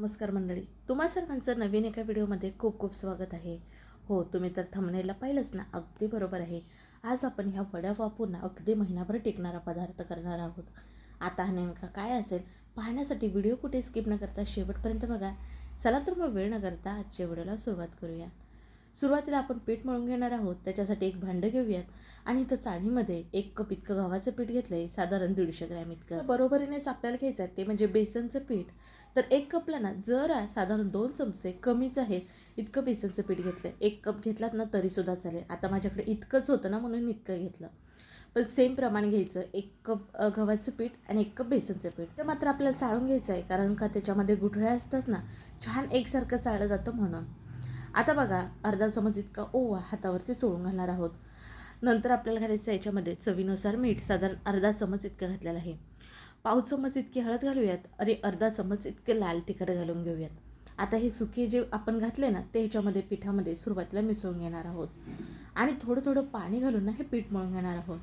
नमस्कार मंडळी तुम्हा सर्वांचं नवीन एका व्हिडिओमध्ये खूप खूप स्वागत आहे. हो तुम्ही तर थंबनेलला पाहिलंच ना अगदी बरोबर आहे. आज आपण ह्या वड्या वापरून अगदी महिनाभर टिकणारा पदार्थ करणार आहोत. आता हा नेमका काय असेल पाहण्यासाठी व्हिडिओ कुठे स्किप न करता शेवटपर्यंत बघा. चला तर मग वेळ न करता आजच्या व्हिडिओला सुरुवात करूया. सुरुवातीला आपण पीठ मळून घेणार आहोत त्याच्यासाठी एक भांडं घेऊयात. आणि इथं चाळणीमध्ये एक कप इतकं गव्हाचं पीठ घेतलं आहे साधारण दीडशे ग्रॅम इतकं. बरोबरीनेच आपल्याला घ्यायचं आहे ते म्हणजे बेसनचं पीठ. तर एक कपला ना जरा साधारण दोन चमचे कमीच आहे इतकं बेसनचं पीठ घेतलं एक कप घेतलात ना तरीसुद्धा चालेल. आता माझ्याकडे इतकंच होतं ना म्हणून इतकं घेतलं. पण सेम प्रमाण घ्यायचं एक कप गव्हाचं पीठ आणि एक कप बेसनचं पीठ. ते मात्र आपल्याला चाळून घ्यायचं आहे कारण का त्याच्यामध्ये गुठळ्या असतात ना छान एकसारखं चाळलं जातं म्हणून. आता बघा अर्धा चमच इतका ओवा हातावरती चोळून घालणार आहोत. नंतर आपल्याला घालायचं याच्यामध्ये चवीनुसार मीठ. साधारण अर्धा चमच इतकं घातलेलं आहे. पाव चमच इतकी हळद घालूयात आणि अर्धा चमच इतके लाल तिखट घालून घेऊयात. आता हे सुके जे आपण घातले ना ते ह्याच्यामध्ये पिठामध्ये सुरुवातीला मिसळून घेणार आहोत. आणि थोडं थोडं पाणी घालून ना हे पीठ मळून घेणार आहोत.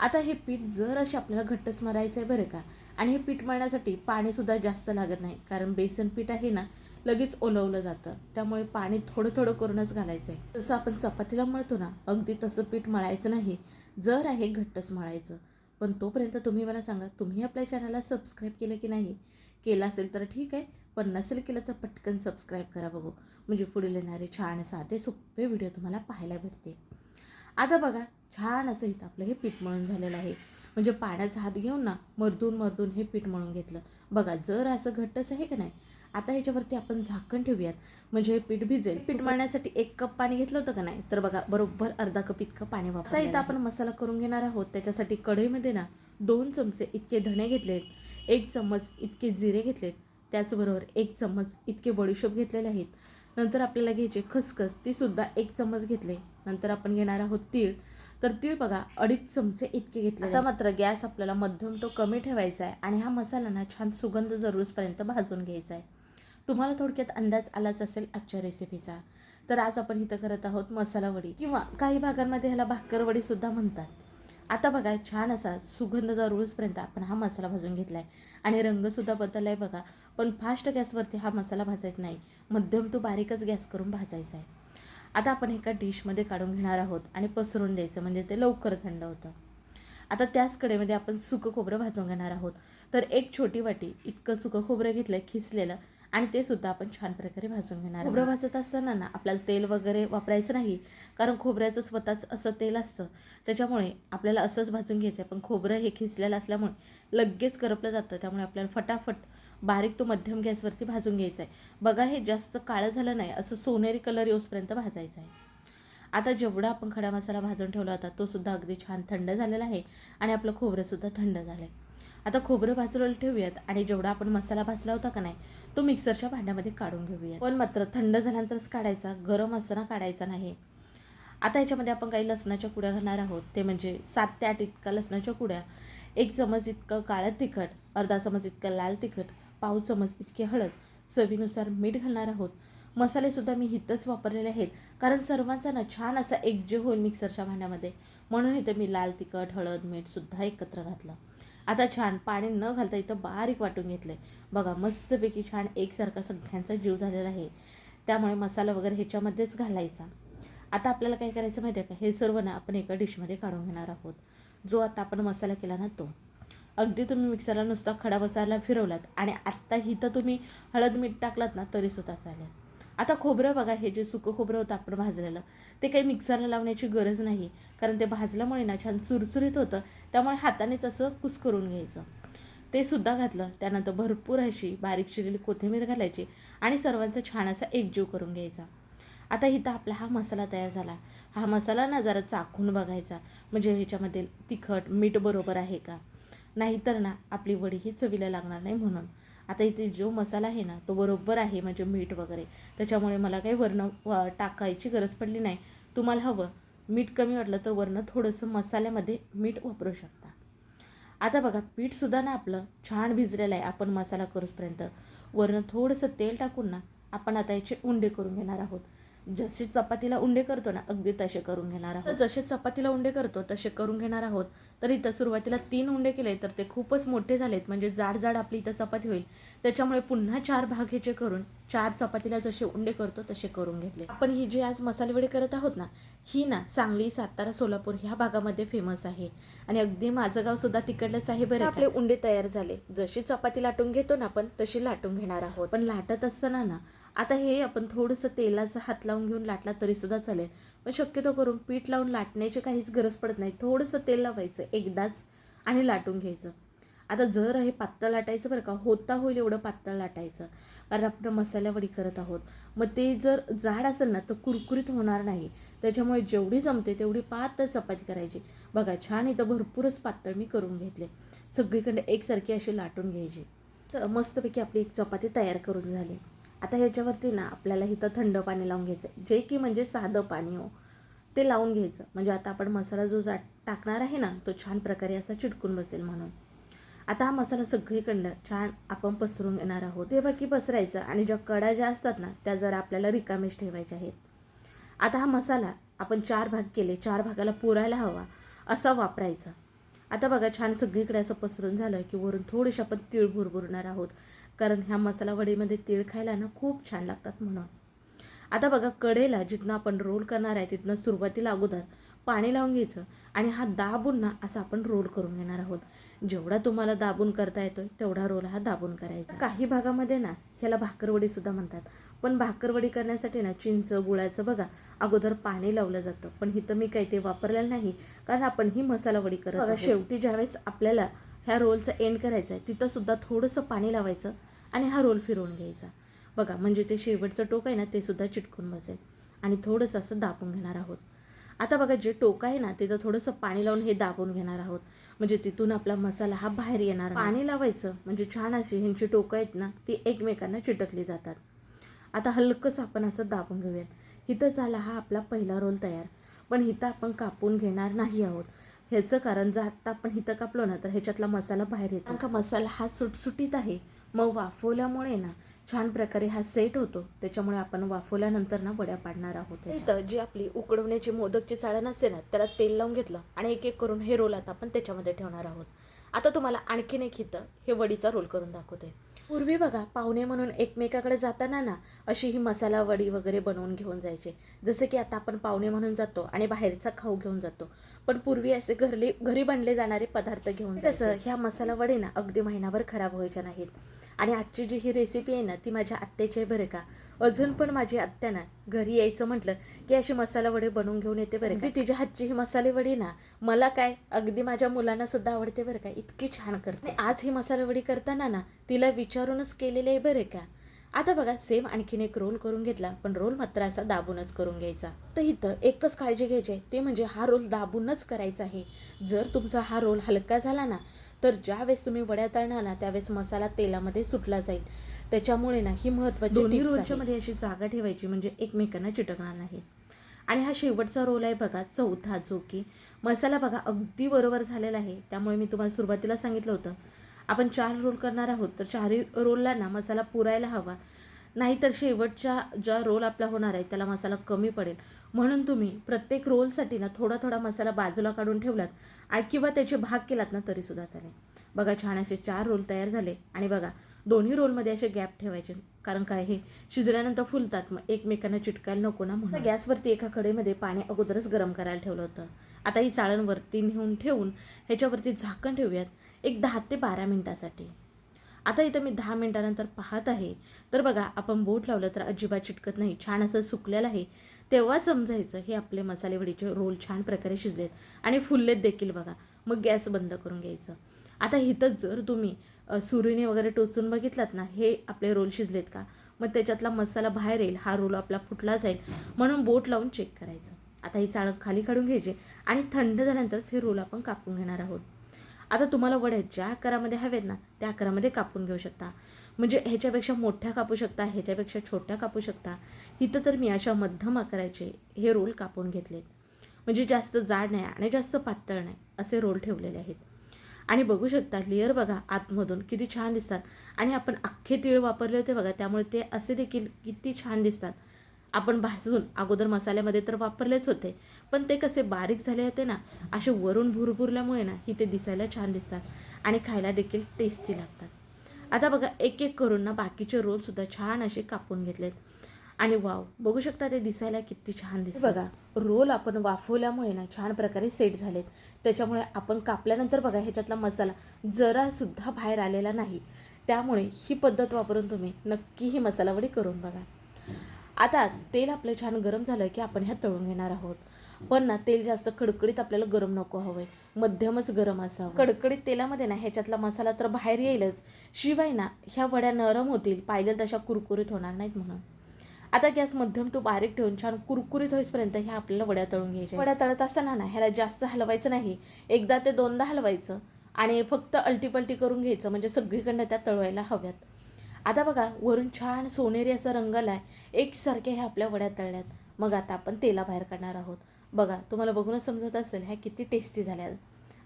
आता हे पीठ जर असे आपल्याला घट्टच मरायचं आहे बरं का आणि हे पीठ मळण्यासाठी पाणीसुद्धा जास्त लागत नाही कारण बेसन पीठ आहे ना लगेच ओलवलं जातं. त्यामुळे पाणी थोडं थोडं करूनच घालायचं आहे जसं आपण चपातीला मळतो ना अगदी तसं पीठ मळायचं नाही. जर आहे घट्टच मळायचं. पण तोपर्यंत तुम्ही मला सांगा तुम्ही आपल्या चॅनलला सबस्क्राईब केलं की नाही? केलं असेल तर ठीक आहे. पण नसेल केलं तर पटकन सबस्क्राईब करा बघू. म्हणजे पुढील येणारे छान साधे सोपे व्हिडिओ तुम्हाला पाहायला भेटते आता बघा छान असं इथं आपलं हे पीठ मळून झालेलं आहे. म्हणजे पाण्याचा हात घेऊन ना मर्दून मर्दून हे पीठ मळून घेतलं. बघा जर असं घट्टच आहे का नाही? आता ह्याच्यावरती आपण झाकण ठेवूयात. म्हणजे हे पीठ भिजेल. पीठ मळण्यासाठी एक कप पाणी घेतलं होतं का नाही? तर बघा बरोबर अर्धा कप इतकं पाणी वापरता इथं आपण मसाला करून घेणार आहोत. त्याच्यासाठी कढईमध्ये ना दोन चमचे इतके धणे घेतलेत एक चम्मच इतके जिरे घेतलेत त्याचबरोबर एक चम्मच इतके बडीशोप घेतलेले आहेत. नंतर आपल्याला घ्यायचे खसखस ती सुद्धा एक चम्मच घेतले. नंतर आपण घेणार आहोत तीळ. तर तीळ बघा अडीच चमचे इतके घेतले आता मात्र गॅस आपल्याला मध्यम तो कमी ठेवायचा आहे आणि हा मसाला ना छान सुगंध दररोजपर्यंत भाजून घ्यायचा आहे. तुम्हाला थोडक्यात अंदाज आलाच असेल आजच्या रेसिपीचा तर आज आपण इथं करत आहोत मसाला वडी किंवा काही भागांमध्ये ह्याला भाकर सुद्धा म्हणतात. आता बघा छान असा सुगंध दररोजपर्यंत आपण हा मसाला भाजून घेतला आहे आणि रंगसुद्धा बदलला आहे बघा. पण फास्ट गॅसवरती हा मसाला भाजायचा नाही. मध्यम तो बारीकच गॅस करून भाजायचा आहे. आता आपण एका डिशमध्ये काढून घेणार आहोत आणि पसरून द्यायचं म्हणजे ते लवकर थंड होतं. आता त्याच कडेमध्ये आपण सुकं खोबरं भाजून घेणार आहोत. तर एक छोटी वाटी इतकं सुकं खोबरं घेतलं खिसलेलं आणि ते सुद्धा आपण छान प्रकारे भाजून घेणार खोबरं भाजत असताना ना आपल्याला तेल वगैरे वापरायचं नाही कारण खोबऱ्याचं स्वतःच असं तेल असतं. त्याच्यामुळे आपल्याला असंच भाजून घ्यायचं आहे पण खोबरं हे खिसलेलं असल्यामुळे लगेच करपलं जातं. त्यामुळे आपल्याला फटाफट बारीक तो मध्यम गॅसवरती भाजून घ्यायचा आहे बघा हे जास्त काळं झालं नाही असं सोनेरी कलर येऊसपर्यंत भाजायचं आहे आता जेवढा आपण खडा मसाला भाजून ठेवला होता तो सुद्धा अगदी छान थंड झालेला आहे आणि आपलं खोबरंसुद्धा थंड झालं आहे आता खोबरं भाजलेलं ठेवूयात आणि जेवढा आपण मसाला भाजला होता का नाही तो मिक्सरच्या भांड्यामध्ये काढून घेऊयात. पण मात्र थंड झाल्यानंतरच काढायचा गरम असताना काढायचा नाही. आता याच्यामध्ये आपण काही लसणाच्या कुड्या घालणार आहोत. ते म्हणजे सात ते आठ इतका लसणाच्या कुड्या एक चमच इतकं काळं तिखट अर्धा चमच इतकं लाल तिखट पाव चमच इतकी हळद चवीनुसार मीठ घालणार आहोत. मसालेसुद्धा मी हितच वापरलेले आहेत कारण सर्वांचा ना छान असा एकजीव होईल मिक्सरच्या भांड्यामध्ये. म्हणून इथं मी लाल तिखट हळद मीठसुद्धा एकत्र घातलं. आता छान पाणी न घालता इथं बारीक वाटून घेतलं आहे बघा मस्तपैकी छान एकसारखा सगळ्यांचा जीव झालेला आहे. त्यामुळे मसाला वगैरे ह्याच्यामध्येच घालायचा. आता आपल्याला काय करायचं माहिती आहे का? हे सर्व ना आपण एका डिशमध्ये काढून घेणार आहोत. जो आता आपण मसाला केला ना तो. अगदी तुम्ही मिक्सरला नुसता खडा मसाला फिरवलात आणि आत्ता इथं तुम्ही हळद मीठ टाकलात ना तरीसुद्धा चालेल. आता खोबरं बघा हे जे सुकं खोबरं होतं आपण भाजलेलं ते काही मिक्सरला लावण्याची गरज नाही कारण ते भाजल्यामुळे ना छान चुरचुरीत होतं त्यामुळे हातानेच असं कुस्करून घ्यायचं. ते सुद्धा घातलं त्यानंतर भरपूर अशी बारीक चिरलेली कोथिंबीर घालायची आणि सर्वांचा छान असा एकजीव करून घ्यायचा. आता इथं आपला हा मसाला तयार झाला. हा मसाला ना जरा चाखून बघायचा म्हणजे ह्याच्यामध्ये तिखट मीठ बरोबर आहे का? नाहीतर ना आपली वडी ही चवीला लागणार नाही म्हणून. आता इथे जो मसाला आहे ना तो बरोबर आहे म्हणजे मीठ वगैरे. त्याच्यामुळे मला काही वर्ण टाकायची गरज पडली नाही. तुम्हाला हवं मीठ कमी वाटलं तर वरनं थोडंसं मसाल्यामध्ये मीठ वापरू शकता. आता बघा पीठसुद्धा ना आपलं छान भिजलेलं आहे आपण मसाला करूसपर्यंत. वरनं थोडंसं तेल टाकून ना आपण आता याचे उंडे करून घेणार आहोत. जसे चपातीला उंडे करतो ना अगदी तसे करून घेणार आहोत. जसे चपातीला उंडे करतो तसे करून घेणार आहोत. तर इथं सुरुवातीला तीन उंडे केले तर ते खूपच मोठे झालेत. म्हणजे जाड जाड आपली इथं चपाती होईल. त्याच्यामुळे पुन्हा चार भाग ह्याचे करून चार चपातीला जसे उंडे करतो तसे करून घेतले. आपण ही जी आज मसाले वडे करत आहोत ना ही ना सांगली सातारा सोलापूर ह्या भागामध्ये फेमस आहे. आणि अगदी माझं गाव सुद्धा तिकडलंच आहे बरं आपले उंडे तयार झाले. जशी चपाती लाटून घेतो ना आपण तशी लाटून घेणार आहोत. पण लाटत असताना ना आता हे आपण थोडंसं तेलाचा हात लावून घेऊन लाटला तरीसुद्धा चालेल. पण शक्यतो करून पीठ लावून लाटण्याची काहीच गरज पडत नाही. थोडंसं तेल लावायचं एकदाच आणि लाटून घ्यायचं. आता जर हे पातळ लाटायचं बरं का होता होईल एवढं पातळ लाटायचं. कारण आपण मसाल्यावडी करत आहोत. मग ते जर जाड असेल ना तर कुरकुरीत होणार नाही. त्याच्यामुळे जेवढी जमते तेवढी पातळ चपाती करायची. बघा छान इथं भरपूरच पातळ मी करून घेतले. सगळीकडे एकसारखी अशी लाटून घ्यायची. तर मस्तपैकी आपली एक चपाती तयार करून झाली. आता ह्याच्यावरती ना आपल्याला इथं थंड पाणी लावून घ्यायचं जे की म्हणजे साधं पाणी हो ते लावून घ्यायचं. म्हणजे आता आपण मसाला जो जा टाकणार आहे ना तो छान प्रकारे असा चिटकून बसेल म्हणून. आता हा मसाला सगळीकडनं छान आपण पसरून घेणार आहोत. ते बाकी पसरायचं आणि ज्या कडा ज्या असतात ना त्या जरा आपल्याला रिकामेश ठेवायच्या आहेत. आता हा मसाला आपण चार भाग केले चार भागाला पुरायला हवा असा वापरायचा. आता बघा छान सगळीकडे असं पसरून झालं की वरून थोडीशी आपण तीळ भुरभुरणार आहोत. कारण ह्या मसाला वडीमध्ये तीळ खायला ना खूप छान लागतात म्हणून. आता बघा कडेला जिथनं आपण रोल करणार आहे तिथनं सुरुवातीला अगोदर पाणी लावून घ्यायचं आणि हा दाबून ना असा आपण रोल करून घेणार आहोत. जेवढा तुम्हाला दाबून करता येतोय तेवढा रोल हा दाबून करायचा. काही भागामध्ये ना ह्याला भाकरवडी सुद्धा म्हणतात. पण भाकरवडी करण्यासाठी ना चिंच गुळाचं बघा अगोदर पाणी लावलं जातं. पण इथं मी काही ते वापरलेलं नाही कारण आपण ही मसाला वडी करत बघा शेवटी ज्यावेळेस आपल्याला ह्या रोलचं एंड करायचं आहे तिथं सुद्धा थोडंसं पाणी लावायचं आणि हा रोल फिरवून घ्यायचा. बघा म्हणजे ते शेवटचं टोक आहे ना ते सुद्धा चिटकून बसेल आणि थोडंसं असं दाबून घेणार आहोत. आता बघा जे टोक आहे ना तिथं थोडंसं पाणी लावून हे दाबून घेणार आहोत. म्हणजे तिथून आपला मसाला हा बाहेर येणार पाणी लावायचं म्हणजे छान अशी ह्यांची टोकं आहेत ना ती एकमेकांना चिटकली जातात. आता हलकंसं आपण असं दाबून घेऊयात. इथं झाला हा आपला पहिला रोल तयार. पण इथं आपण कापून घेणार नाही आहोत. ह्याचं कारण जर आत्ता आपण इथं कापलो ना तर ह्याच्यातला मसाला बाहेर येतो. का मसाला हा सुटसुटीत आहे. मग वाफवल्यामुळे ना छान प्रकारे हा सेट होतो. त्याच्यामुळे आपण वाफवल्यानंतर ना वड्या पाडणार आहोत इथं जी आपली उकडवण्याची मोदकची चाळण असते ना त्याला तेल लावून घेतलं आणि एक एक करून हे रोल आता आपण त्याच्यामध्ये ठेवणार आहोत. आता तुम्हाला आणखीन एक इथं हे वडीचा रोल करून दाखवते. पूर्वी बघा पाहुणे म्हणून एकमेकाकडे जाताना ना अशी ही मसाला वडी वगैरे बनवून घेऊन जायचे. जसे की आता आपण पाहुणे म्हणून जातो आणि बाहेरचा खाऊ घेऊन जातो. पण पूर्वी असे घरले घरी बनले जाणारे पदार्थ घेऊन तसं ह्या मसाला वडे ना अगदी महिनाभर खराब व्हायच्या नाहीत. आणि आजची जी ही रेसिपी आहे ना ती माझ्या आत्याची आहे बरं का. अजून पण माझी आत्या ना घरी यायचं म्हटलं की अशी मसाला वडे बनवून घेऊन येते बरं का. तिच्या हातची ही मसाले वडी ना मला काय अगदी माझ्या मुलांना सुद्धा आवडते बरं का इतकी छान करते. आज ही मसाला वडी करताना ना तिला विचारूनच केलेले आहे बरं का. आता बघा सेम आणखीन एक रोल करून घेतला पण रोल मात्र असा दाबूनच करून घ्यायचा. तर इथं एकच काळजी घ्यायची आहे ते म्हणजे हा रोल दाबूनच करायचा आहे. जर तुमचा हा रोल हलका झाला ना तर ज्यावेळेस तुम्ही वड्या तळणार ना त्यावेळेस मसाला तेलामध्ये सुटला जाईल. त्याच्यामुळे ना ही महत्त्वाची दोन्ही रोलच्या मध्ये अशी जागा ठेवायची म्हणजे एकमेकांना चिटकणार नाही. आणि हा शेवटचा रोल आहे बघा चौथा जो की मसाला बघा अगदी बरोबर झालेला आहे. त्यामुळे मी तुम्हाला सुरुवातीला सांगितलं होतं आपण चार रोल करणार आहोत तर चारही रोलला ना मसाला पुरायला हवा. नाहीतर शेवटच्या ज्या रोल आपला होणार आहे त्याला मसाला कमी पडेल. म्हणून तुम्ही प्रत्येक रोलसाठी ना थोडा थोडा मसाला बाजूला काढून ठेवलात आणि किंवा त्याचे भाग केलात ना तरीसुद्धा चालेल. बघा छान असे चार रोल तयार झाले. आणि बघा दोन्ही रोलमध्ये असे गॅप ठेवायचे. कारण काय हे शिजल्यानंतर फुलतात. मग एकमेकांना चिटकायला नको ना म्हणून. गॅसवरती एका कडेमध्ये पाणी अगोदरच गरम करायला ठेवलं होतं. आता ही चाळण वरती नेऊन ठेवून ह्याच्यावरती झाकण ठेवूयात. एक दहा ते बारा मिनटासाठी. आता इथं मी दहा मिनटानंतर पाहत आहे. तर बघा आपण बोट लावलं तर अजिबात चिटकत नाही. छान असं सुकलेलं आहे. तेव्हा समजायचं हे आपले मसाले वडीचे रोल छान प्रकारे शिजलेत. आणि फुललेत देखील बघा. मग गॅस बंद करून घ्यायचं. आता इथं जर तुम्ही सुरीने वगैरे टोचून बघितलात ना हे आपले रोल शिजलेत का? मग त्याच्यातला मसाला बाहेर येईल. हा रोल आपला फुटला जाईल. म्हणून बोट लावून चेक करायचं. आता ही चाळण खाली काढून घ्यायची. आणि थंड झाल्यानंतरच हे रोल आपण कापून घेणार आहोत. आता तुम्हाला वड्या ज्या आकारामध्ये हवेत ना त्या आकारामध्ये कापून घेऊ शकता. म्हणजे ह्याच्यापेक्षा मोठ्या कापू शकता ह्याच्यापेक्षा छोट्या कापू शकता. इथं तर मी अशा मध्यम आकाराचे हे रोल कापून घेतलेत. म्हणजे जास्त जाड नाही आणि जास्त पातळ नाही असे रोल ठेवलेले आहेत. आणि बघू शकता लेअर बघा आतमधून किती छान दिसतात. आणि आपण अख्खे तीळ वापरले होते बघा त्यामुळे ते असे देखील किती छान दिसतात. आपण भाजून अगोदर मसाल्यामध्ये तर वापरलेच होते पण ते कसे बारीक झाले होते ना असे वरून भुरभुरल्यामुळे ना ही ते दिसायला छान दिसतात आणि खायला देखील टेस्टी लागतात. आता बघा एक एक करून ना बाकीचे रोलसुद्धा छान असे कापून घेतलेत. आणि वाव बघू शकता ते दिसायला किती छान दिसत बघा रोल आपण वाफवल्यामुळे ना छान प्रकारे सेट झालेत. त्याच्यामुळे आपण कापल्यानंतर बघा ह्याच्यातला मसाला जरासुद्धा बाहेर आलेला नाही. त्यामुळे ही पद्धत वापरून तुम्ही नक्की ही मसाला वडी करून बघा. आता तेल आपलं छान गरम झालं की आपण ह्या तळून घेणार आहोत. पण ना तेल जास्त कडकडीत आपल्याला गरम नको हवंय. मध्यमच गरम असावं. कडकडीत तेलामध्ये ना ह्याच्यातला मसाला तर बाहेर येईलच. शिवाय ना ह्या वड्या नरम होतील पाहिजे तशा कुरकुरीत होणार नाहीत म्हणून. आता गॅस मध्यम तो बारीक ठेवून छान कुरकुरीत होईपर्यंत ह्या आपल्याला वड्या तळून घ्यायच्या वड्या तळत असताना ना ह्याला जास्त हलवायचं नाही. एकदा ते दोनदा हलवायचं आणि फक्त अलटीपलटी करून घ्यायचं म्हणजे सगळीकडनं त्या तळवायला हव्यात. आता बघा वरून छान सोनेरी असा रंग आलाय. एकसारख्या ह्या आपल्या वड्या तळल्यात. मग आता आपण तेला बाहेर काढणार आहोत. बघा तुम्हाला बघूनच समजत असेल ह्या किती टेस्टी झाल्या.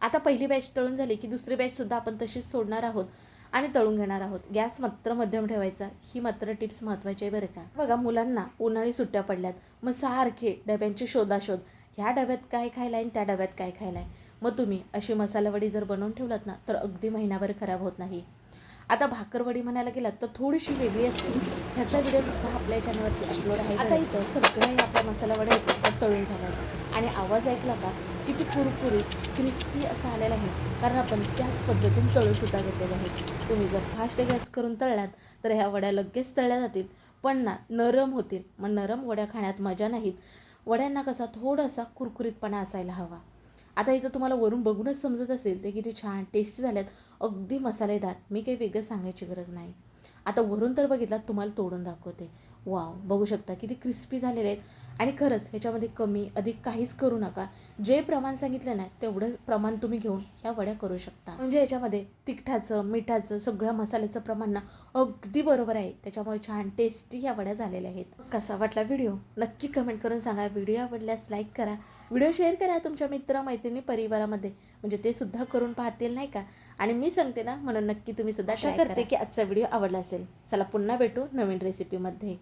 आता पहिली बॅच तळून झाली की दुसरी बॅचसुद्धा आपण तशीच सोडणार आहोत आणि तळून घेणार आहोत. गॅस मात्र मध्यम ठेवायचा. ही मात्र टिप्स महत्त्वाची आहे बरं का. बघा मुलांना उन्हाळी सुट्ट्या पडल्यात. मग सारखे डब्यांची शोधाशोध. ह्या डब्यात काय खायला आहे आणि त्या डब्यात काय खायला आहे मग तुम्ही अशी मसालावडी जर बनवून ठेवलात ना तर अगदी महिनाभर खराब होत नाही. आता भाकरवडी म्हणायला गेलात तर थोडीशी वेगळी असते. ह्याचा व्हिडिओसुद्धा आपल्या चॅनलवरती अपलोड आहे. आता इथं सगळ्याही आपल्या मसालावड्या आहेत त्या तळून झाला आणि आवाज ऐकला का किती कुरकुरीत क्रिस्पी असा आलेला आहे. कारण आपण त्याच पद्धतीने तळून घेतलेलं आहे. तुम्ही जर फास्ट गॅस करून तळल्यात तर ह्या वड्या लगेच तळल्या जातील. पण ना नरम होतील. मग नरम वड्या खाण्यात मजा नाहीत. वड्यांना कसा थोडासा कुरकुरीतपणा असायला हवा. आता इथं तुम्हाला वरून बघूनच समजत असेल ते किती छान टेस्टी झाल्यात. अगदी मसालेदार. मी काही वेगळं सांगायची गरज नाही. आता वरून तर बघितलात तुम्हाला तोडून दाखवते. वाव बघू शकता किती क्रिस्पी झालेले आहेत. आणि खरंच ह्याच्यामध्ये कमी अधिक काहीच करू नका. जे प्रमाण सांगितलं ना तेवढं प्रमाण तुम्ही घेऊन ह्या वड्या करू शकता. म्हणजे ह्याच्यामध्ये तिखटाचं मिठाचं सगळ्या मसाल्याचं प्रमाण ना अगदी बरोबर आहे. त्याच्यामुळे छान टेस्टी ह्या वड्या झालेल्या आहेत. कसा वाटला व्हिडिओ नक्की कमेंट करून सांगा. व्हिडिओ आवडल्यास लाईक करा. व्हिडिओ शेअर करा तुमच्या मित्र मैत्रिणी परिवारामध्ये. म्हणजे ते सुद्धा करून पाहतील नाही का? आणि मी सांगते ना म्हणून नक्की तुम्ही सुद्धा आशा करते की आजचा व्हिडिओ आवडला असेल. चला पुन्हा भेटू नवीन रेसिपीमध्ये